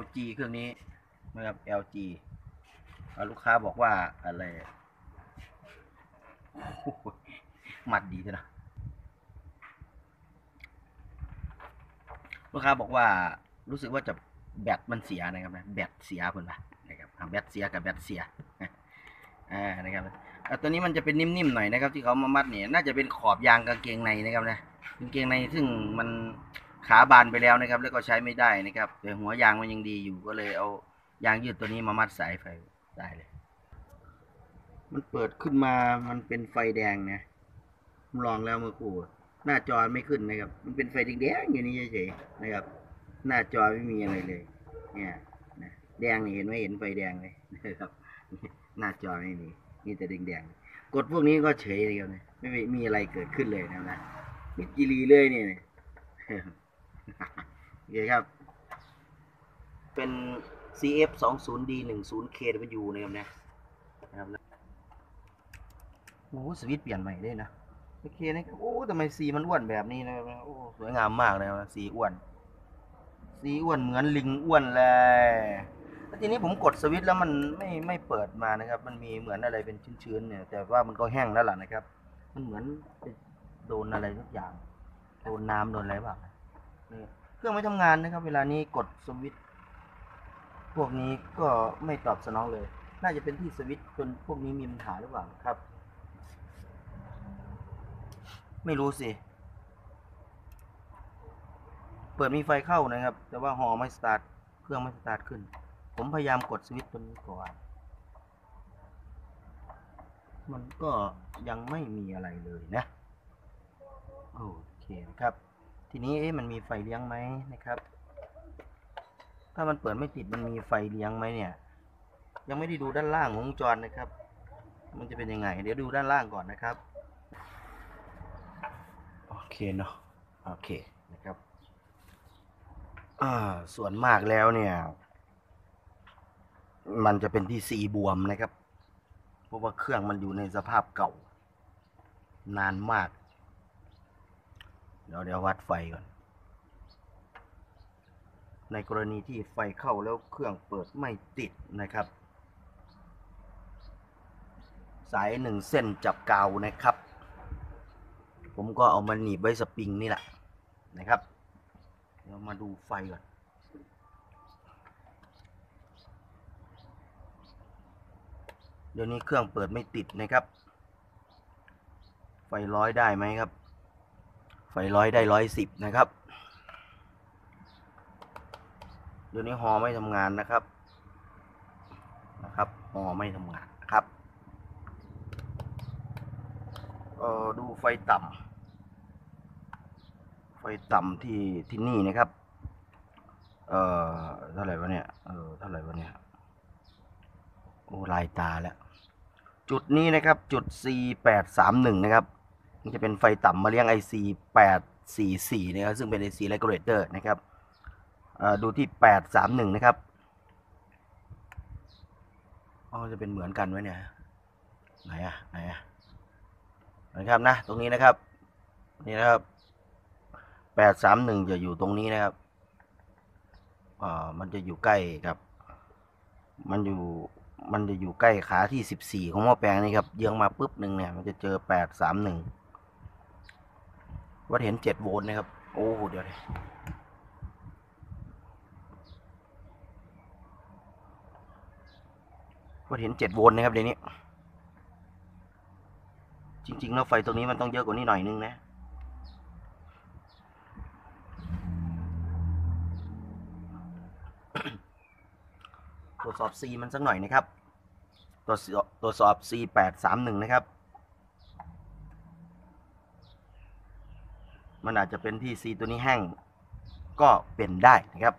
LG เครื่องนี้นะครับ LG ลูกค้าบอกว่าอะไรหมัดดีจังนะลูกค้าบอกว่ารู้สึกว่าจะแบตมันเสียนะครับนะแบตเสียเพิ่อนปะนะครับแบตเสียกับแบตเสียอ่านะครับตัวนี้มันจะเป็นนิ่มๆหน่อยนะครับ ที่เขามามัดเนี่ยน่าจะเป็นขอบยางกางเกงในนะครับนะกางเกงในซึ่งมัน ขาบานไปแล้วนะครับ แล้วก็ใช้ไม่ได้นะครับ แต่หัวยางมันยังดีอยู่ก็เลยเอายางยืดตัวนี้มามัดสายไฟได้เลย มันเปิดขึ้นมามันเป็นไฟแดงนะผมลองแล้วเมื่อครู่หน้าจอไม่ขึ้นนะครับ มันเป็นไฟแดงๆอยู่นี่เฉยๆนะครับ หน้าจอไม่มีอะไรเลย เนี่ยนะแดงนี่เห็นไหมเห็นไฟแดงเลยนะครับ หน้าจอไม่มีมีแต่แดงๆกดพวกนี้ก็เฉยเลยครับเนี่ยไม่มีอะไรเกิดขึ้นเลยนะนะมิดจิรีเลยเนี่ย โอเคครับ เป็น CF 2 0 D 1 0 KW นะครับเนี่ยนะครับโอ้โหสวิตช์เปลี่ยนใหม่ด้วยนะโอเคนะครับโอ้ทำไมสีมันอ้วนแบบนี้นะครับโอ้สวยงามมากเลยนะสีอ้วน สีอ้วนเหมือนลิงอ้วนเลยแล้วทีนี้ผมกดสวิตช์แล้วมันไม่ไม่เปิดมานะครับ มันมีเหมือนอะไรเป็นชื้นๆเนี่ย แต่ว่ามันก็แห้งแล้วล่ะนะครับ มันเหมือนไปโดนอะไรทุกอย่าง โดนน้ำโดนอะไรบ้าง นี่เครื่องไม่ทำงานนะครับ เวลานี้กดสวิตช์พวกนี้ก็ไม่ตอบสนองเลย น่าจะเป็นที่สวิตช์จนพวกนี้มีปัญหาหรือเปล่าครับ ไม่รู้สิ เปิดมีไฟเข้านะครับ แต่ว่าหอไม่สตาร์ท เครื่องไม่สตาร์ทขึ้น ผมพยายามกดสวิตช์ตัวนี้ก่อน มันก็ยังไม่มีอะไรเลยนะ โอเคครับ ทีนี้เอ๊ะมันมีไฟเลี้ยงไหมนะครับ ถ้ามันเปิดไม่ติดมันมีไฟเลี้ยงไหมเนี่ย ยังไม่ได้ดูด้านล่างของวงจรนะครับ มันจะเป็นยังไง เดี๋ยวดูด้านล่างก่อนนะครับ โอเคเนาะโอเคนะครับอ่าส่วนมากแล้วเนี่ย มันจะเป็นที่สีบวมนะครับ เพราะว่าเครื่องมันอยู่ในสภาพเก่านานมากเดี๋ยวเดี๋ยววัดไฟก่อน ในกรณีที่ไฟเข้าแล้วเครื่องเปิดไม่ติดนะครับ สายหนึ่งเส้นจับกาวนะครับ ผมก็เอามาหนีบไว้สปริงนี่แหละนะครับ เดี๋ยวมาดูไฟก่อนเดี๋ยวนี้เครื่องเปิดไม่ติดนะครับ ไฟร้อยได้ไหมครับ ไฟร้อยได้ร้อยสิบนะครับเดี๋ยวนี้ฮอไม่ทำงานนะครับนะครับฮอไม่ทำงานนะครับเออดูไฟต่ำไฟต่ำที่ที่นี่นะครับเออเท่าไหร่วะเนี่ยเออเท่าไหร่วะเนี่ยโอ้ลายตาแล้ว จุดนี้นะครับจุด C 8 3 1 นะครับ นจะเป็นไฟต่ำมาเลี้ยง IC 8 4 4นะครับซึ่งเป็น IC regulator นะครับเอ่อดูที่ 8 3 1 นะครับอ๋อจะเป็นเหมือนกันไว้เนี่ยไหนอะไหนอะนะครับนะ ตรงนี้นะครับ นี่นะครับแปดสามหนึ่งจะอยู่ตรงนี้นะครับอ่ามันจะอยู่ใกล้กับ มันอยู่มันจะอยู่ใกล้ขาที่สิบสี่ของหม้อแปลงนี่ครับเยื้องมาปุ๊บหนึ่งเนี่ย มันจะเจอแปดสามหนึ่ง วัดเห็นเจ็ดโวลต์นะครับ โอ้เดี๋ยวดิวัดเห็นเจ็ดโวลต์นะครับเดี๋ยวนี้ จริงๆแล้วไฟตรงนี้มันต้องเยอะกว่านี้หน่อยนึงนะตรวจสอบ C มันสักหน่อยนะครับ ตรวจสอบตรวจสอบ C แปดสามหนึ่งนะครับ มันอาจจะเป็นที่ C ตัวนี้แห้งก็เป็นได้นะครับ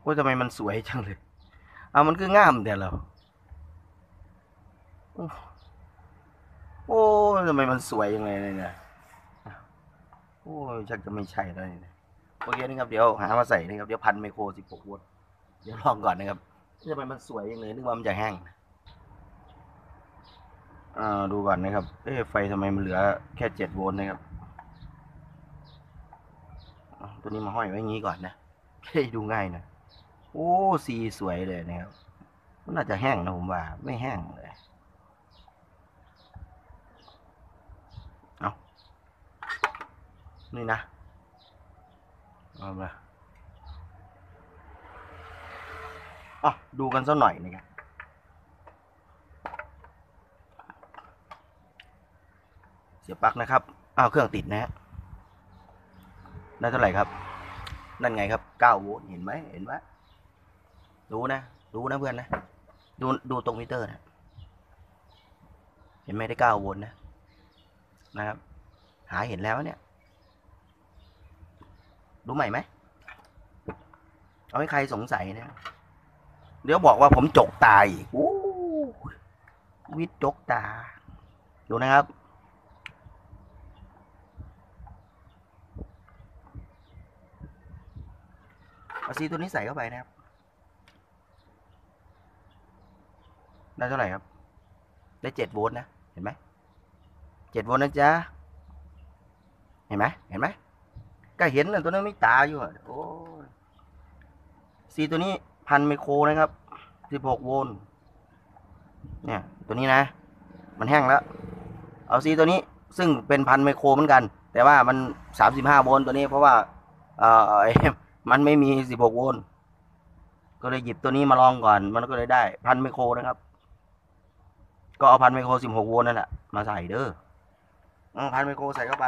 โอ้ทำไมมันสวยจังเลย เอามันคืองามแต่เราโอ้โอ้ทำไมมันสวยยังไงเลยเนี่ยโอ้ชักจะไม่ใช่แล้วนี่นะโอเคนะครับเดี๋ยวหามาใส่นะครับเดี๋ยวพันไมโคร 16 โวลต์เดี๋ยวลองก่อนนะครับทำไมมันสวยยังเลยนึกว่ามันจะแห้ง อ่าดูก่อนนะครับ เอ๊ะไฟทำไมมันเหลือแค่7โวลต์นะครับ ตัวนี้มาห้อยไว้งี้ก่อนนะให้ดูง่ายนะโอ้สีสวยเลยนะครับมันน่าจะแห้งนะผมว่า ไม่แห้งเลย เอานี่นะเอามาอะดูกันสักหน่อยนะครับ เสียบปลั๊กนะครับอ้าวเครื่องติดนะฮะได้เท่าไหร่ครับ นั่นไงครับเก้าโวลต์เห็นไหมเห็นไหมดูนะดูนะเพื่อนนะ ดูดูตรงมิเตอร์นะเห็นไหมได้เก้าโวลต์นะนะครับ หาเห็นแล้วเนี่ยดูใหม่ไหมเอาให้ใครสงสัยนะเดี๋ยวบอกว่าผมจกตาอีกอู้วิทย์จกตา ดูนะครับ เอาซีตัวนี้ใส่เข้าไปนะครับ ได้เท่าไหร่ครับ ได้เจ็ดโวลต์นะ เห็นไหมเจ็ดโวลต์นะจ๊ะ เห็นไหมเห็นไหมก็เห็นนะตัวนั้นไม่ตาอยู่อะโอ้ซีตัวนี้พันไมโครนะครับสิบหกโวลต์ เนี่ย ตัวนี้นะ มันแห้งแล้ว เอาซีตัวนี้ซึ่งเป็นพันไมโครเหมือนกัน แต่ว่ามันสามสิบห้าโวลต์ตัวนี้เพราะว่า เอ่อ มันไม่มีสิบหกโวลต์ก็เลยหยิบตัวนี้มาลองก่อน มันก็เลยได้พันไมโครนะครับ ก็เอาพันไมโครสิบหกโวลต์นั่นแหละมาใส่เด้อพันไมโครใส่เข้าไป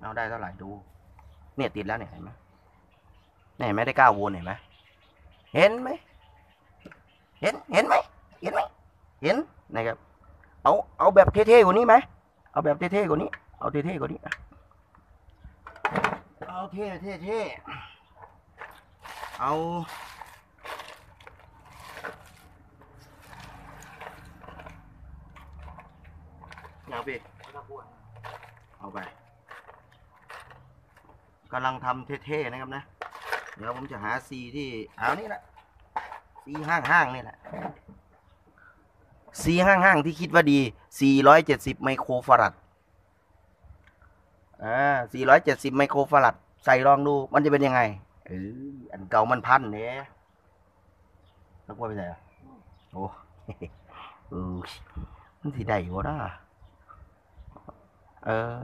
เอาได้เท่าไหร่ดู เนี่ยติดแล้วเนี่ยเห็นไหมเนี่ยเห็นไหมได้เก้าโวลต์เห็นไหมเห็นไหมเห็นเห็นไหมเห็นไหมเห็นนะครับ เอาเอาแบบเท่ๆกว่านี้ไหมเอาแบบเท่ๆกว่านี้ เอาเท่ๆกว่านี้อะ เท่เท่เท่เอาเอาพี่เอาไปกำลังทำเท่ๆนะครับนะ เดี๋ยวผมจะหาซีที่เอานี่แหละซีห้างๆนี่แหละซีห้างๆที่คิดว่าดี 470 ไมโครฟารัด อ่า 470 ไมโครฟารัด ใส่ลองดูมันจะเป็นยังไงเอออันเก่ามันพันเนี่ยแล้วกลัวไปไหนอะโอ้เออมันสิได้บ่นะเออ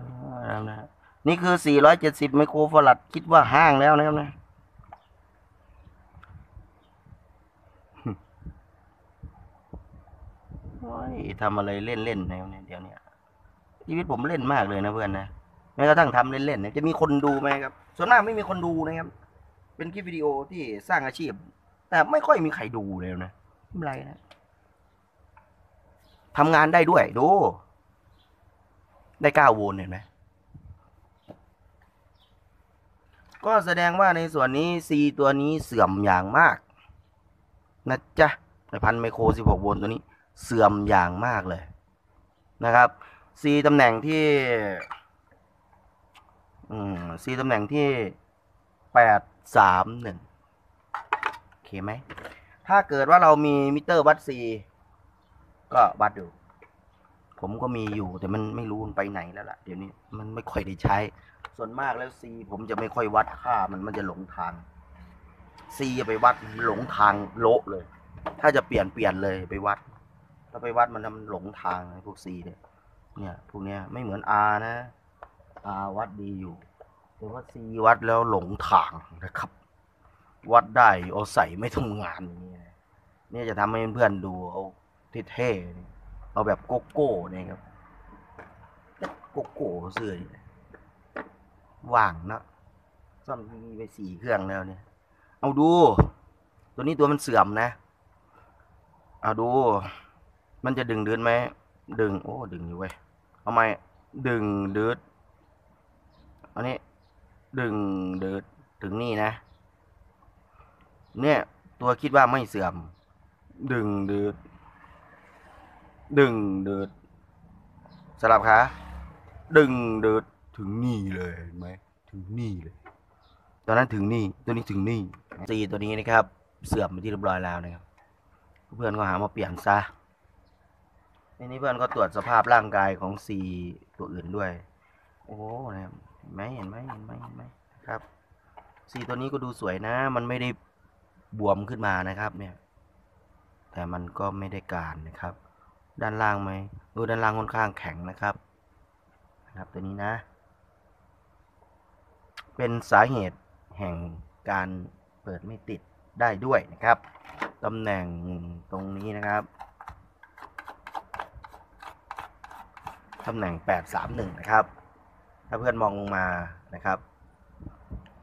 นะนี่คือ 470 ไมโครฟารัดคิดว่าห้างแล้วนะครับนะโอ้ยทำอะไรเล่นๆนเนี่ยเดี๋ยวเนี้ยชีวิตผมเล่นมากเลยนะเพื่อนนะ แม้กระทั่งทำเล่นๆเนี่ยจะมีคนดูไหมครับ ส่วนมากไม่มีคนดูนะครับ เป็นคลิปวิดีโอที่สร้างอาชีพ แต่ไม่ค่อยมีใครดูเลยนะไม่เป็นไรนะทำงานได้ด้วยดู ได้เก้าโวลต์เห็นไหมก็แสดงว่าในส่วนนี้ C ตัวนี้เสื่อมอย่างมาก นะจ๊ะในพันไมโคร 16 โวลต์ตัวนี้ เสื่อมอย่างมากเลยนะครับ C ตำแหน่งที่ อืม C ตำแหน่งที่แปดสามหนึ่งโอเคไหม ถ้าเกิดว่าเรามีมิเตอร์วัด C ก็วัดดู ผมก็มีอยู่แต่มันไม่รู้มันไปไหนแล้วล่ะ เดี๋ยวนี้มันไม่ค่อยได้ใช้ ส่วนมากแล้ว C ผมจะไม่ค่อยวัดค่ามันมันจะหลงทาง C ไปวัดหลงทางโละเลย ถ้าจะเปลี่ยนเปลี่ยนเลยไปวัด ถ้าไปวัดมันทำหลงทางพวก C เนี่ยเนี่ยพวกเนี้ยไม่เหมือน R นะ วัดดีอยู่แต่ว่า C วัดแล้วหลงทางนะครับ วัดได้เอาใส่ไม่ทำงานนี้นะเนี่ยจะทำให้เพื่อนดูเอาเท่ๆนี่เอาแบบโกโก้เนี่ยครับโกโก้เสื้อนี่ว่างนะซ่อมมีไปสี่เครื่องแล้วเนี่ย เอาดู ตัวนี้ตัวมันเสื่อมนะเอาดู มันจะดึงเดือนไหมดึง โอ้ ดึงอยู่เว้ยเอาไมดึงเดือด อันนี้ดึงเดือดถึงนี่นะ เนี่ยตัวคิดว่าไม่เสื่อม ดึงเดือดดึงเดือดสลับขาดึงเดือดถึงนี่เลยเห็นไหมถึงนี่เลย ตอนนั้นถึงนี่ตัวนี้ถึงนี่ซีตัวนี้นะครับ เสื่อมไปที่เรียบร้อยแล้วนะครับ เพื่อนก็หามาเปลี่ยนซะทีนี้เพื่อนก็ตรวจสภาพร่างกายของซีตัวอื่นด้วย โอ้โหนะครับ ห็นไหมเห็นไหมเห็นไหมเห็นไหมครับ สีตัวนี้ก็ดูสวยนะ มันไม่ได้บวมขึ้นมานะครับ เนี่ย แต่มันก็ไม่ได้การนะครับ ด้านล่างไหมดูด้านล่างค่อนข้างแข็งนะครับ นะครับตัวนี้นะ เป็นสาเหตุแห่งการเปิดไม่ติดได้ด้วยนะครับตำแหน่งตรงนี้นะครับตำแหน่ง 831 นะครับ ถ้าเพื่อนมองลงมานะครับ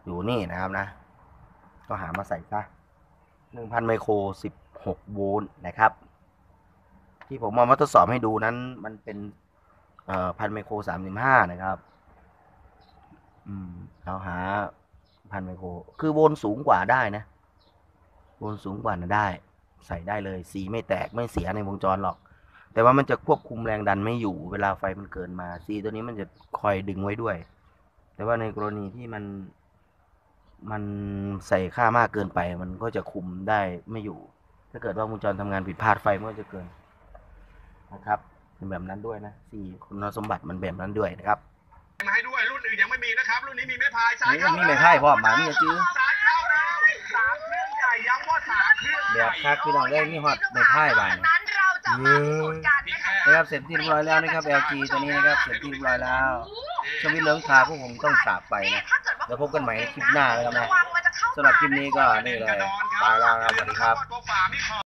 อยู่นี่นะครับนะ ก็หามาใส่ซะ1,000ไมโคร16โวลต์นะครับ ที่ผมเอามาทดสอบให้ดูนั้น มันเป็นเอ่อพันไมโคร35นะครับ อืมเราหาพันไมโคร คือโวลต์สูงกว่าได้นะ โวลต์สูงกว่านะได้ ใส่ได้เลย สีไม่แตกไม่เสียในวงจรหรอก แต่ว่ามันจะควบคุมแรงดันไม่อยู่ เวลาไฟมันเกินมาสีตัวนี้มันจะคอยดึงไว้ด้วย แต่ว่าในกรณีที่มัน มันใส่ค่ามากเกินไป มันก็จะคุมได้ไม่อยู่ ถ้าเกิดว่าวงจรทำงานผิดพลาดไฟมันก็จะเกินนะครับเป็นแบบนั้นด้วยนะสี่คุณสมบัติมันแบบนั้นด้วยนะครับมาให้ด้วยรุ่นอื่นยังไม่มีนะครับ รุ่นนี้มีไม้พายซ้ายนี่เข้ามีไม้พายพร้อมมามีจะซื้อซ้ายเข้าแล้วสามเครื่องใหญ่ย้ำว่าสามเครื่องใหแบญ่บคักพี่น้องได้มีฮอตไม้พายบานนั้นเรา จะมาพิสูจน์กันนะคะนะครับเสร็จที่เรียบร้อยแล้วนะครับ LG ตัวนี้นะครับเสร็จที่เรียบร้อยแล้วสวิตช์เหลืองขาวพวกผมต้องจากไปนะแล้วพบกันใหม่ในคลิปหน้านะครับนะระวังมันจะเข้าสำหรับคลิปนี้ก็นี่เลยตายแล้วนะครับสวัสดีครับตัวฝาไม่พอ